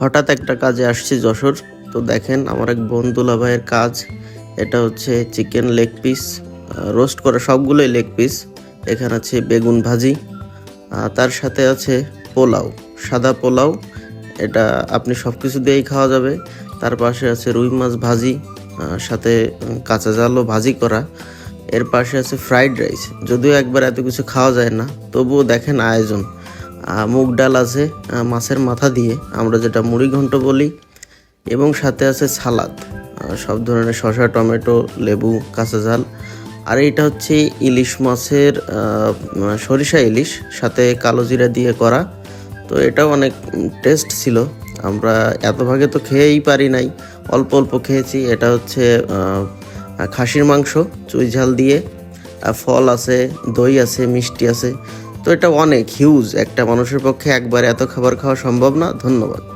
হঠাৎ একটা কাজে আসছি যশোর। তো দেখেন আমার এক বন্ধুলা ভাইয়ের কাজ। এটা হচ্ছে চিকেন লেগ পিস রোস্ট করা সবগুলোই লেগ পিস এখানে আছে বেগুন ভাজি তার সাথে আছে পোলাও, সাদা পোলাও। এটা আপনি সব কিছু দিয়েই খাওয়া যাবে। তার পাশে আছে রুই মাছ ভাজি সাথে কাঁচা জালও ভাজি করা। এর পাশে আছে ফ্রাইড রাইস যদিও একবার এত কিছু খাওয়া যায় না, তবুও দেখেন আয়োজন। মুগ ডাল আছে মাছের মাথা দিয়ে আমরা যেটা মুড়ি ঘন্ট বলি, এবং সাথে আছে সালাদ সব ধরনের শসা, টমেটো, লেবু, কাঁচা ঝাল। আর এটা হচ্ছে ইলিশ মাছের সরিষা ইলিশ, সাথে কালো জিরা দিয়ে করা। তো এটাও অনেক টেস্ট ছিল। আমরা এত ভাগে তো খেয়েই পারি নাই। অল্প অল্প খেয়েছি। এটা হচ্ছে খাসির মাংস, চুই ঝাল দিয়ে। ফল আছে, দই আছে, মিষ্টি আছে। তো এটা অনেক হিউজ একটা মানুষের পক্ষে একবার এত খাবার খাওয়া সম্ভব না। ধন্যবাদ।